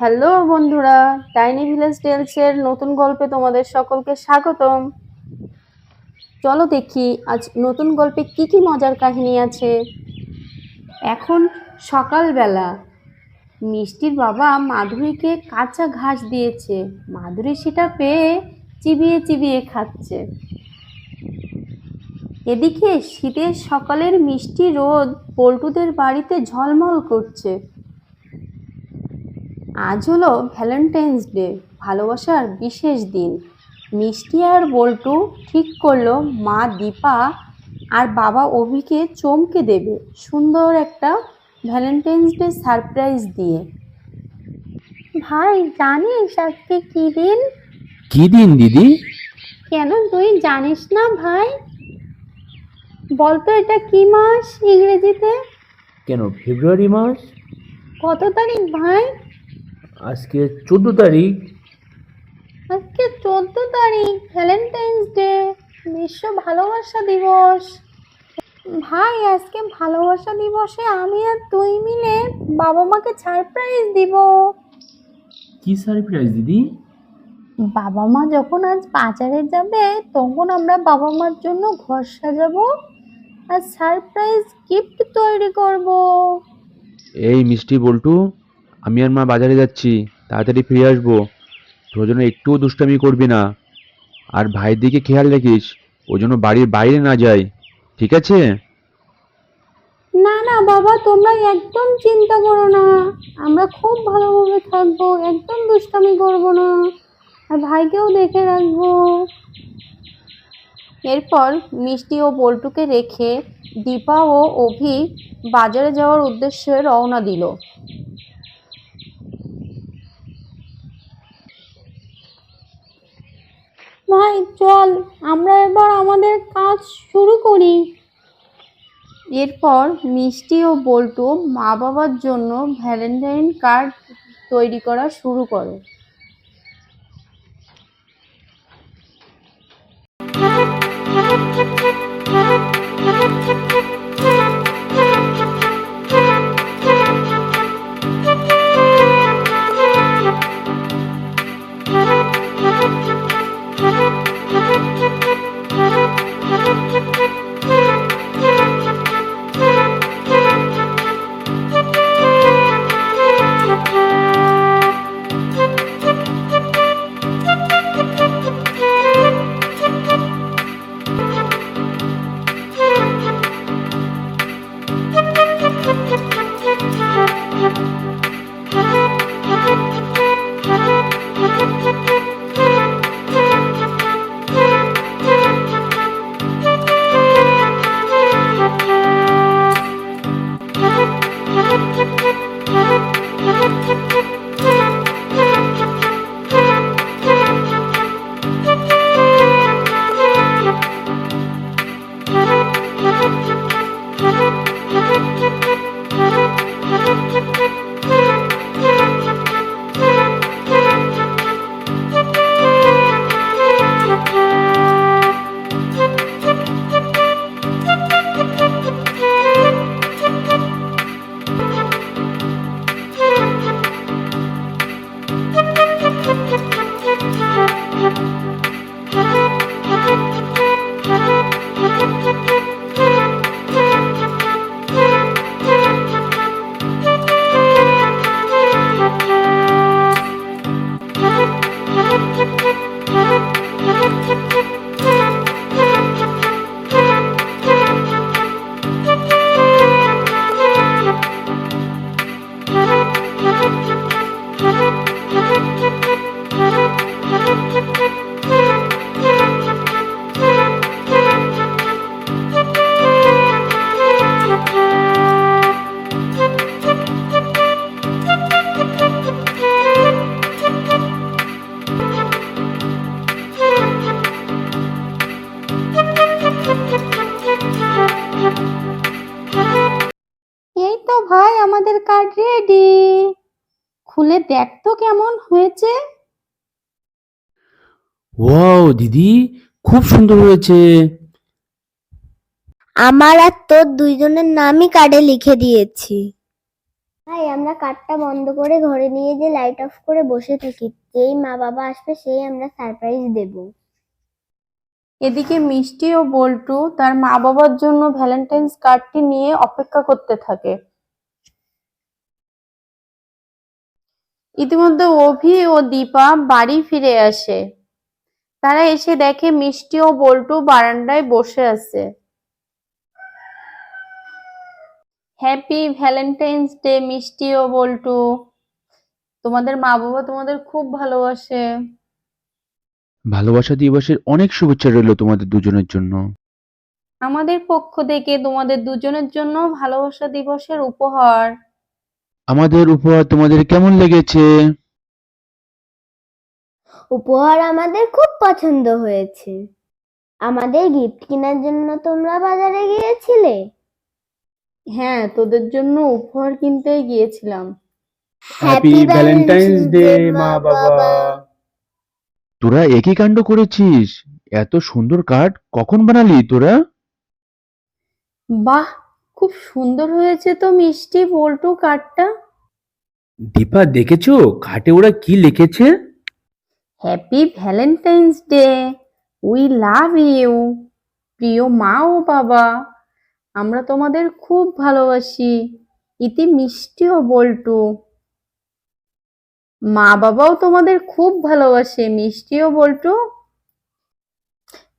Hello বন্ধুরা tiny village টেলসের নতুন গল্পে তোমাদের সকলকে স্বাগতম। চলো দেখি আজ নতুন গল্পে কি কি মজার কাহিনী আছে। এখন সকালবেলা মিষ্টির বাবা মাধুরীকে কাঁচা ঘাস দিয়েছে। মাধুরী সেটা পেয়ে চিবিয়ে চিবিয়ে খাচ্ছে। এদিকে শীতের সকালের মিষ্টি রোদ পল্টুদের বাড়িতে ঝলমল করছে। আজ হলো ভ্যালেন্টাইন্স ডে, ভালোবাসার বিশেষ দিন। মিষ্টি আর বল্টু ঠিক করল মা দীপা আর বাবা অভিকে চমকে দেবে। সুন্দর একটা ভ্যালেন্টাইন্স ডে সারপ্রাইজ দিয়ে। ভাই জানিস আজকে কি দিন? কি দিন দিদি? কেন তুই জানিস না ভাই? বলতো এটা কি মাস ইংরেজিতে? কেন ফেব্রুয়ারি মাস? কত তারিখ ভাই? আজকে চোদ্দ তারিখ। আজকে চোদ্দ তারিখ ভ্যালেন্টাইন্স ডে বিশ্ব ভালোবাসা দিবস। ভাই আজকে ভালোবাসা দিবসে আমি আর তুই মিলে বাবা মাকে সারপ্রাইজ দিব। কি সারপ্রাইজ দিদি? বাবা মা যখন আজ বাজারে যাবে তখন আমরা বাবা মার জন্য ঘর সাজাবো আর সারপ্রাইজ গিফট তৈরি করব। এই মিষ্টি বল্টু আমি আর মা বাজারে যাচ্ছি তাড়াতাড়ি ফিরে আসব। তোর জন্য একটুও দুষ্টামি করবি না। আর ভাইয়ের দিকে খেয়াল রাখিস ও জন্য বাড়ির বাইরে না যায়। ঠিক আছে? না না, বাবা তোমরা একদম চিন্তা করো না। আমরা খুব ভালোভাবে থাকব, একদম দুষ্টামি করব না। আর ভাইকেও দেখে রাখব। এরপর মিষ্টি ও বল্টুকে রেখে দীপা ও অভি বাজারে যাওয়ার উদ্দেশ্যে রওনা দিল। ভাই, চল, আমরা এবার আমাদের কাজ শুরু করি। এরপর মিষ্টি ও বল্টু মা বাবার জন্য ভ্যালেন্টাইন কার্ড তৈরি করা শুরু করে। Thank তো ভাই আমাদের খুলে দেখ তো কেমন হয়েছে। ওয়াও দিদি খুব সুন্দর হয়েছে। আমার আর তোর দুইজনের নামই কার্ডে লিখে দিয়েছি। ভাই আমরা কার্ডটা বন্ধ করে ঘরে নিয়ে যে লাইট অফ করে বসে থাকি। যেই মা বাবা আসবে সেই আমরা সারপ্রাইজ দেব। এদিকে মিষ্টি ও বল্টু তার মা বাবার জন্য ভ্যালেন্টাইন্স কার্ডটি নিয়ে অপেক্ষা করতে থাকে। ইতিমধ্যে অভি ও দীপা বাড়ি ফিরে আসে। তারা এসে দেখে মিষ্টি ও বল্টু বারান্দায় বসে আছে। হ্যাপি ভ্যালেন্টাইন্স ডে মিষ্টি ও বল্টু। তোমাদের মা বাবা তোমাদের খুব ভালোবাসে। ভালোবাসা দিবসের অনেক শুভেচ্ছা রইল তোমাদের দুজনের জন্য। আমাদের পক্ষ থেকে তোমাদের দুজনের জন্য ভালোবাসা দিবসের উপহার। আমাদের উপহার তোমাদের কেমন লেগেছে? উপহার আমাদের খুব পছন্দ হয়েছে। আমাদের গিফট কেনার জন্য তোমরা বাজারে গিয়েছিলে? হ্যাঁ তোদের জন্য উপহার কিনতে গিয়েছিলাম। হ্যাপি ভ্যালেন্টাইন্স ডে মা বাবা। তোরা একই কাণ্ড করেছিস? এত সুন্দর কার্ড কখন বানালি তোরা? বাহ খুব সুন্দর হয়েছে তো মিষ্টি বল্টু কার্ডটা দীপা দেখেছ? খাটে ওরা কি লিখেছে? Happy Valentine's day we love you প্রিয় মা ও বাবা আমরা তোমাদের খুব ভালোবাসি ইতি মিষ্টি ও বল্টু। মা বাবাও তোমাদের খুব ভালোবাসে মিষ্টি ও বল্টু।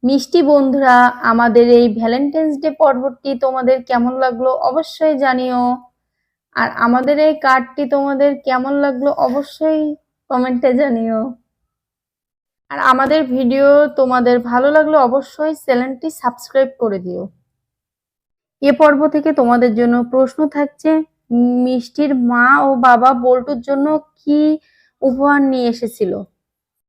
মিষ্টি বন্ধুরা, আমাদের এই ভ্যালেন্টাইন্স ডে পর্বটি তোমাদের কেমন লাগল অবশ্যই জানিও। আর আমাদের এই কার্ডটি তোমাদের কেমন লাগল অবশ্যই কমেন্টে জানিও। আর আমাদের ভিডিও তোমাদের ভালো লাগলে অবশ্যই চ্যানেলটি সাবস্ক্রাইব করে দিও। এ পর্ব থেকে তোমাদের জন্য প্রশ্ন থাকছে, মিষ্টির মা ও বাবা বল্টুর জন্য কি উপহার নিয়ে এসেছিল?